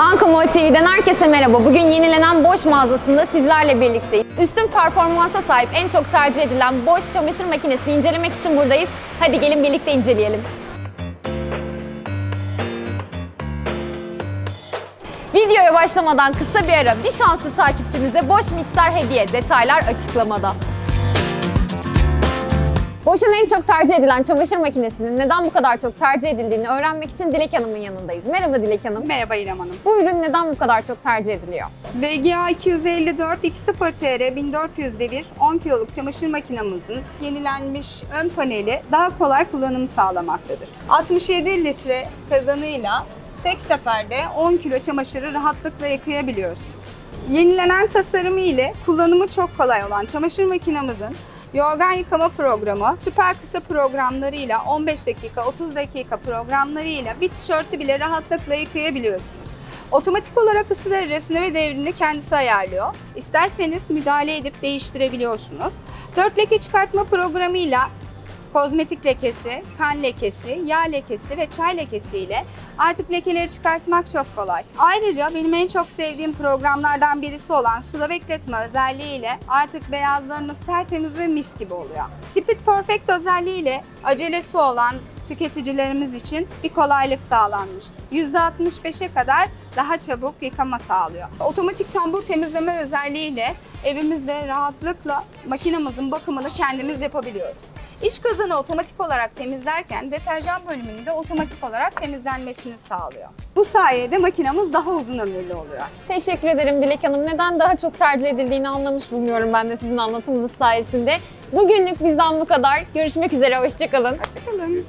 Ankamol TV'den herkese merhaba. Bugün yenilenen Bosch mağazasında sizlerle birlikteyiz. Üstün performansa sahip en çok tercih edilen Bosch çamaşır makinesini incelemek için buradayız. Hadi gelin birlikte inceleyelim. Videoya başlamadan kısa bir ara bir şanslı takipçimize Bosch mikser hediye. Detaylar açıklamada. Bosch'un en çok tercih edilen çamaşır makinesinin neden bu kadar çok tercih edildiğini öğrenmek için Dilek Hanım'ın yanındayız. Merhaba Dilek Hanım. Merhaba İrem Hanım. Bu ürün neden bu kadar çok tercih ediliyor? VGA 254 20 TR 1400 devir 10 kiloluk çamaşır makinamızın yenilenmiş ön paneli daha kolay kullanım sağlamaktadır. 67 litre kazanıyla tek seferde 10 kilo çamaşırı rahatlıkla yıkayabiliyorsunuz. Yenilenen tasarımı ile kullanımı çok kolay olan çamaşır makinamızın Yorgan yıkama programı, süper kısa programlarıyla 15 dakika, 30 dakika programlarıyla bir tişörtü bile rahatlıkla yıkayabiliyorsunuz. Otomatik olarak ısı derecesini ve devrini kendisi ayarlıyor. İsterseniz müdahale edip değiştirebiliyorsunuz. 4 leke çıkartma programıyla kozmetik lekesi, kan lekesi, yağ lekesi ve çay lekesi ile artık lekeleri çıkartmak çok kolay. Ayrıca benim en çok sevdiğim programlardan birisi olan suda bekletme özelliğiyle artık beyazlarınız tertemiz ve mis gibi oluyor. Speed Perfect özelliğiyle acelesi olan tüketicilerimiz için bir kolaylık sağlanmış. %65'e kadar daha çabuk yıkama sağlıyor. Otomatik tambur temizleme özelliğiyle evimizde rahatlıkla makinamızın bakımını kendimiz yapabiliyoruz. İç kazanı otomatik olarak temizlerken deterjan bölümünün de otomatik olarak temizlenmesini sağlıyor. Bu sayede makinamız daha uzun ömürlü oluyor. Teşekkür ederim Dilek Hanım. Neden daha çok tercih edildiğini anlamış bulunuyorum ben de sizin anlatımınız sayesinde. Bugünlük bizden bu kadar. Görüşmek üzere, hoşçakalın. Hoşçakalın.